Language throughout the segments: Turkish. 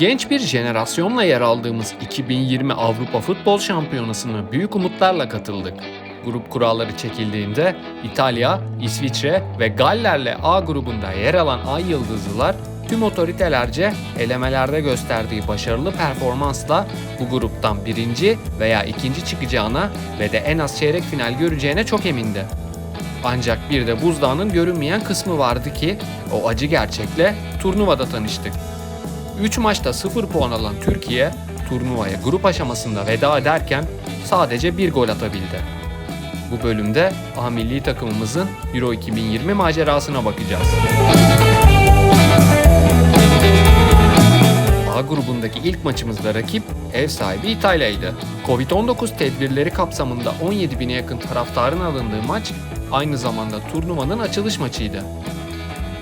Genç bir jenerasyonla yer aldığımız 2020 Avrupa Futbol Şampiyonası'na büyük umutlarla katıldık. Grup kuralları çekildiğinde İtalya, İsviçre ve Galler'le A grubunda yer alan Ay Yıldızlılar tüm otoritelerce elemelerde gösterdiği başarılı performansla bu gruptan birinci veya ikinci çıkacağına ve de en az çeyrek final göreceğine çok emindi. Ancak bir de buzdağının görünmeyen kısmı vardı ki o acı gerçekle turnuvada tanıştık. 3 maçta 0 puan alan Türkiye turnuvaya grup aşamasında veda ederken sadece bir gol atabildi. Bu bölümde A milli takımımızın Euro 2020 macerasına bakacağız. A grubundaki ilk maçımızda rakip ev sahibi İtalya'ydı. Covid-19 tedbirleri kapsamında 17 bine yakın taraftarın alındığı maç aynı zamanda turnuvanın açılış maçıydı.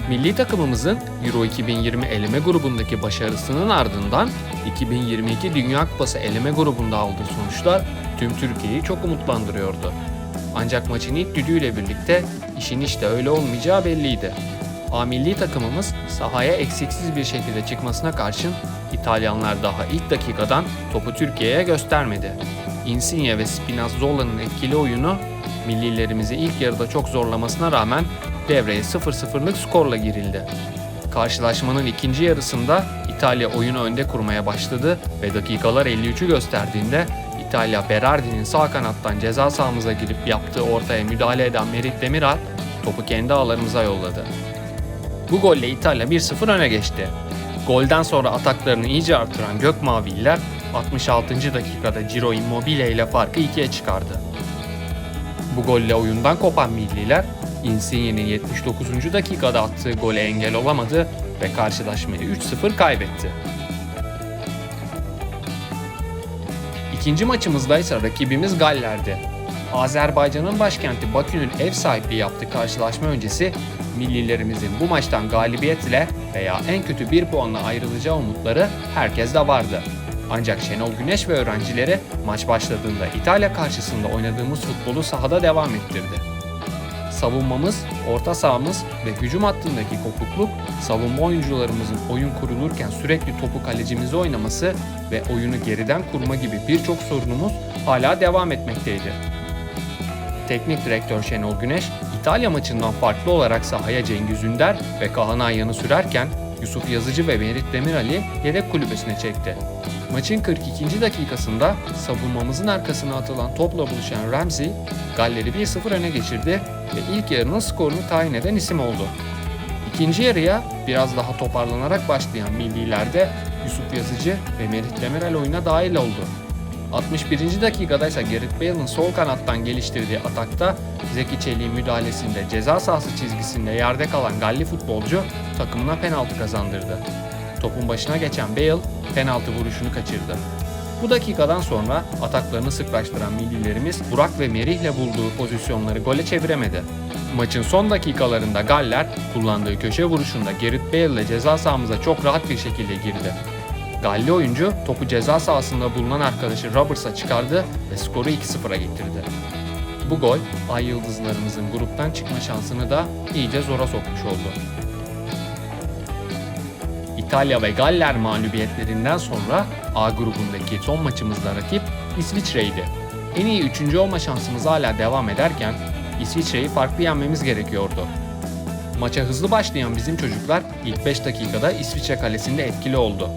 Milli takımımızın Euro 2020 eleme grubundaki başarısının ardından 2022 Dünya Kupası eleme grubunda aldığı sonuçlar tüm Türkiye'yi çok umutlandırıyordu. Ancak maçın ilk düdüğüyle birlikte işin işte öyle olmayacağı belliydi. A milli takımımız sahaya eksiksiz bir şekilde çıkmasına karşın İtalyanlar daha ilk dakikadan topu Türkiye'ye göstermedi. Insigne ve Spinazzola'nın etkili oyunu millilerimizi ilk yarıda çok zorlamasına rağmen devreye 0-0'lık skorla girildi. Karşılaşmanın ikinci yarısında İtalya oyunu önde kurmaya başladı ve dakikalar 53'ü gösterdiğinde İtalya Berardi'nin sağ kanattan ceza sahamıza girip yaptığı ortaya müdahale eden Merit Demiral topu kendi ağlarımıza yolladı. Bu golle İtalya 1-0 öne geçti. Golden sonra ataklarını iyice artıran Gökmavililer 66. dakikada Ciro Immobile ile farkı ikiye çıkardı. Bu golle oyundan kopan milliler Insigne'nin 79. dakikada attığı gole engel olamadı ve karşılaşmayı 3-0 kaybetti. İkinci maçımızda ise rakibimiz Galler'di. Azerbaycan'ın başkenti Bakü'nün ev sahipliği yaptığı karşılaşma öncesi millilerimizin bu maçtan galibiyetle veya en kötü bir puanla ayrılacağı umutları herkeste vardı. Ancak Şenol Güneş ve öğrencileri maç başladığında İtalya karşısında oynadığımız futbolu sahada devam ettirdi. Savunmamız, orta sahamız ve hücum hattındaki kopukluk, savunma oyuncularımızın oyun kurulurken sürekli topu kalecimize oynaması ve oyunu geriden kurma gibi birçok sorunumuz hala devam etmekteydi. Teknik direktör Şenol Güneş, İtalya maçından farklı olarak sahaya Cengiz Ünder ve Kaan Ayyan'ı sürerken Yusuf Yazıcı ve Merit Demiral'i yedek kulübesine çekti. Maçın 42. dakikasında savunmamızın arkasına atılan topla buluşan Ramsey, Galler'i 1-0 öne geçirdi ve ilk yarının skorunu tayin eden isim oldu. İkinci yarıya biraz daha toparlanarak başlayan millilerde Yusuf Yazıcı ve Merih Demiral oyuna dahil oldu. 61. dakikada ise Gareth Bale'ın sol kanattan geliştirdiği atakta Zeki Çelik'in müdahalesinde ceza sahası çizgisinde yerde kalan Galli futbolcu takımına penaltı kazandırdı. Topun başına geçen Bale penaltı vuruşunu kaçırdı. Bu dakikadan sonra ataklarını sıklaştıran millilerimiz Burak ve Merih'le bulduğu pozisyonları gole çeviremedi. Maçın son dakikalarında Galler kullandığı köşe vuruşunda Gareth Bale ile ceza sahamıza çok rahat bir şekilde girdi. Galli oyuncu topu ceza sahasında bulunan arkadaşı Roberts'a çıkardı ve skoru 2-0'a getirdi. Bu gol Ay Yıldızlarımızın gruptan çıkma şansını da iyice zora sokmuş oldu. İtalya ve Galler mağlubiyetlerinden sonra A grubundaki son maçımızda rakip İsviçre'ydi. En iyi üçüncü olma şansımız hala devam ederken İsviçre'yi farklı yenmemiz gerekiyordu. Maça hızlı başlayan bizim çocuklar ilk 5 dakikada İsviçre kalesinde etkili oldu.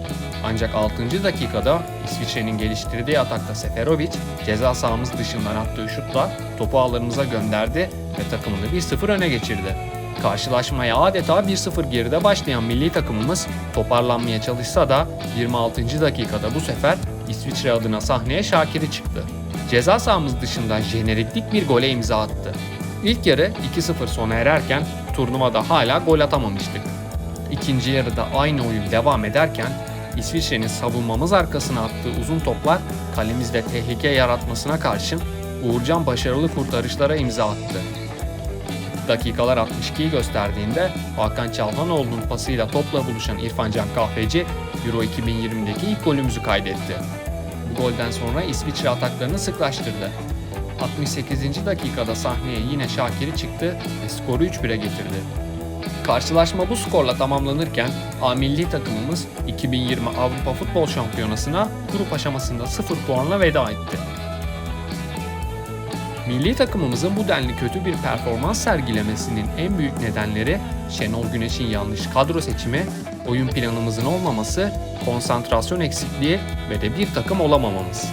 Ancak 6. dakikada İsviçre'nin geliştirdiği atakta Seferovic ceza sahamız dışından attığı şutla topu ağlarımıza gönderdi ve takımını 1-0 öne geçirdi. Karşılaşmaya adeta 1-0 geride başlayan milli takımımız toparlanmaya çalışsa da 26. dakikada bu sefer İsviçre adına sahneye Şakir'i çıktı. Ceza sahamız dışında jeneriklik bir gole imza attı. İlk yarı 2-0 sona ererken turnuvada hala gol atamamıştık. İkinci yarıda aynı oyun devam ederken İsviçre'nin savunmamız arkasına attığı uzun toplar kalemizde tehlike yaratmasına karşın Uğurcan başarılı kurtarışlara imza attı. Dakikalar 62'yi gösterdiğinde Hakan Çalhanoğlu'nun pasıyla topla buluşan İrfancan Kahveci Euro 2020'deki ilk golümüzü kaydetti. Bu golden sonra İsviçre ataklarını sıklaştırdı. 68. dakikada sahneye yine Şakir'i çıktı ve skoru 3-1'e getirdi. Karşılaşma bu skorla tamamlanırken A milli takımımız 2020 Avrupa Futbol Şampiyonası'na grup aşamasında 0 puanla veda etti. Milli takımımızın bu denli kötü bir performans sergilemesinin en büyük nedenleri Şenol Güneş'in yanlış kadro seçimi, oyun planımızın olmaması, konsantrasyon eksikliği ve de bir takım olamamamız.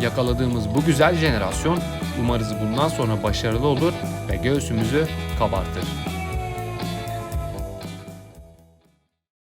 Yakaladığımız bu güzel jenerasyon umarız bundan sonra başarılı olur ve göğsümüzü kabartır.